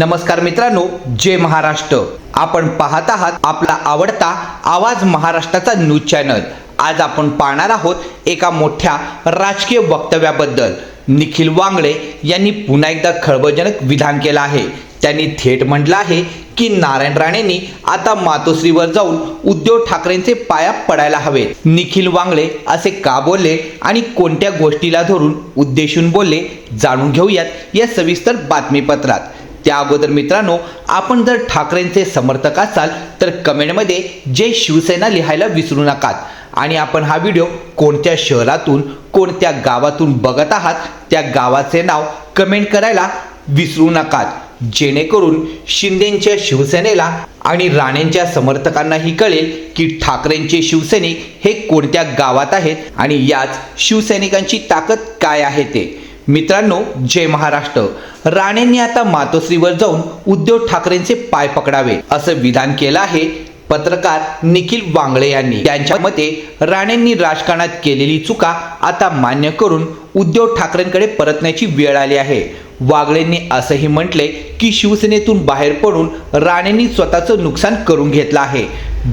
नमस्कार मित्रांनो जय महाराष्ट्र. आपण पाहत आहात आपला आवडता आवाज महाराष्ट्राचा न्यूज चॅनल. आज आपण पाहणार आहोत एका मोठ्या राजकीय वक्तव्याबद्दल. निखिल वांगळे यांनी पुन्हा एकदा खळबळजनक विधान केलं आहे. त्यांनी थेट म्हटलं आहे की नारायण राणेंनी आता मातोश्रीवर जाऊन उद्धव ठाकरेंचे पाया पडायला हवेत. निखिल वांगळे असे का बोलले आणि कोणत्या गोष्टीला धरून उद्देशून बोलले जाणून घेऊयात या सविस्तर बातमीपत्रात. त्या अगोदर मित्रांनो आपण जर ठाकरेंचे समर्थक असाल तर कमेंटमध्ये जय शिवसेना लिहायला विसरू नका आणि आपण हा व्हिडिओ कोणत्या शहरातून कोणत्या गावातून बघत आहात त्या गावाचे नाव कमेंट करायला विसरू नका जेणेकरून शिंदेच्या शिवसेनेला आणि राणेंच्या समर्थकांनाही कळेल की ठाकरेंचे शिवसैनिक हे कोणत्या गावात आहेत आणि याच शिवसैनिकांची ताकद काय आहे ते. मित्रांनो जय महाराष्ट्र. राणेंनी आता मातोश्रीवर जाऊन उद्धव ठाकरेंचे पाय पकडावे असं विधान केलं आहे पत्रकार निखिल वांगळे यांनी. त्यांच्या मते राणेंनी राजकारणात केलेली चुका आता मान्य करून उद्धव ठाकरेंकडे परतण्याची वेळ आली आहे. वागळेंनी असंही म्हटले की शिवसेनेतून बाहेर पडून राणेंनी स्वतःचं नुकसान करून घेतलं आहे.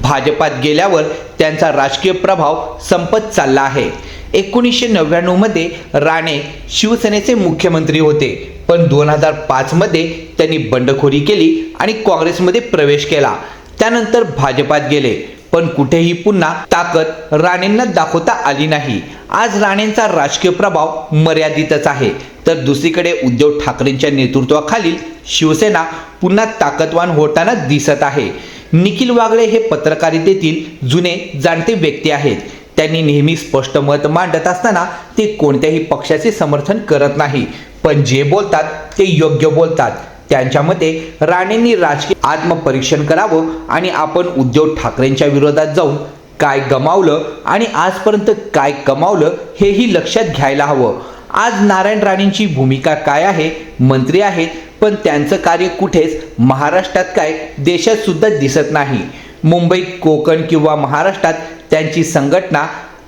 भाजपात गेल्यावर त्यांचा राजकीय प्रभाव संपत चालला आहे. एकोणीसशे नव्याण्णवमध्ये राणे शिवसेनेचे मुख्यमंत्री होते. पण दोन हजार पाचमध्ये त्यांनी बंडखोरी केली आणि काँग्रेसमध्ये प्रवेश केला. त्यानंतर भाजपात गेले. पण कुठेही पुन्हा ताकद राणेंना दाखवता आली नाही. आज राणेंचा राजकीय प्रभाव मर्यादितच आहे. तर दुसरीकडे उद्धव ठाकरेंच्या नेतृत्वाखालील शिवसेना पुन्हा ताकदवान होताना दिसत आहे. निखिल वागळे हे पत्रकारितेतील जुने जाणते व्यक्ती आहेत. त्यांनी नेहमी स्पष्ट मत मांडत असताना ते कोणत्याही पक्षाचे समर्थन करत नाही. पण जे बोलतात ते योग्य बोलतात. त्यांच्या मते राणेंनी राजकीय आत्मपरीक्षण करावं आणि आपण उद्धव ठाकरेंच्या विरोधात जाऊन काय गमावलं आणि आजपर्यंत काय कमावलं हेही लक्षात घ्यायला हवं. आज नारायण राणेंची भूमिका काय आहे? मंत्री आहेत पण त्यांचं कार्य कुठेच महाराष्ट्रात काय देशात सुद्धा दिसत नाही. मुंबई कोकण किंवा महाराष्ट्रात त्यांची संघटना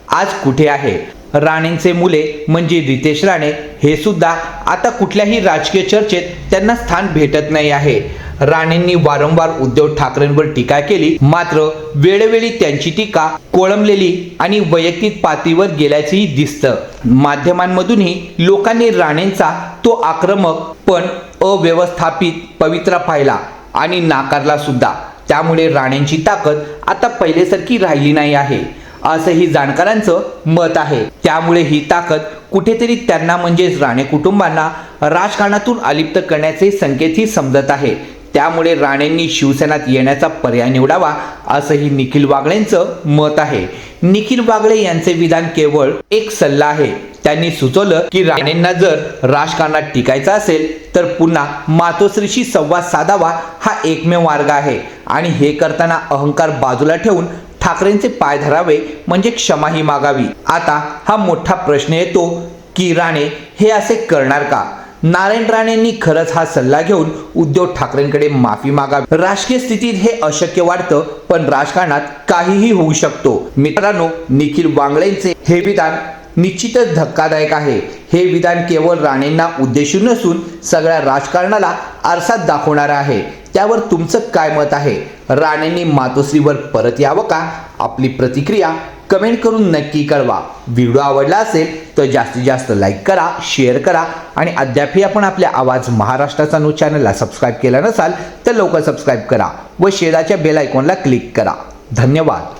आज कुठे आहे? राणेंचे मुले म्हणजे रितेश राणे हे सुद्धा आता कुठल्याही राजकीय चर्चेत त्यांना स्थान भेटत नाही आहे. राणेंनी वारंवार उद्धव ठाकरेंवर टीका केली मात्र वेळोवेळी त्यांची टीका कोळंबलेली आणि वैयक्तिक पातळीवर गेल्याचेही दिसतं. माध्यमांमधूनही लोकांनी राणेंचा तो आक्रमक पण अव्यवस्थापित पवित्रा पाहिला आणि नाकारला सुद्धा. त्यामुळे राणेंची ताकद आता पहिलेसारखी राहिली नाही आहे. असंही जाणकारांचं मत आहे. त्यामुळे ही ताकद कुठेतरी त्यांना म्हणजेच राणे कुटुंबांना राजकारणातून अलिप्त करण्याचे संकेतही समजत आहे. त्यामुळे राणेंनी शिवसेनात येण्याचा पर्याय निवडावा असंही निखिल वागळेंचं मत आहे. निखिल वागळे यांचे विधान केवळ एक सल्ला आहे. त्यांनी सुचवलं की राणेंना जर राजकारणात टिकायचं असेल तर पुन्हा मातोश्रीशी संवाद साधावा हा एकमेव मार्ग आहे. आणि हे करताना अहंकार बाजूला ठेवून ठाकरेंचे पाय धरावे म्हणजे क्षमाही मागावी. आता हा मोठा प्रश्न येतो की राणे हे असे करणार का? नारायण राणेंनी खरंच हा सल्ला घेऊन उद्धव ठाकरेंकडे माफी मागावी. राजकीय स्थितीत हे अशक्य वाटतं पण राजकारणात काहीही होऊ शकतो. मित्रांनो निखिल वांगळेंचे हे विधान निश्चितच धक्कादायक आहे. हे विधान केवळ राणेंना उद्देशून नसून सगळ्या राजकारणाला आरसात दाखवणार आहे. त्यावर तुमचं काय मत आहे? राणेंनी मातोश्रीवर परत यावं का? आपली प्रतिक्रिया कमेंट करून नक्की कळवा. व्हिडिओ आवडला असेल तर जास्तीत जास्त लाईक करा शेअर करा आणि अद्यापही आपण आपल्या आवाज महाराष्ट्राचा न्यूज चॅनलला सबस्क्राईब केला नसाल तर लवकर सबस्क्राईब करा व शेजाच्या बेल आयकॉनला क्लिक करा. धन्यवाद.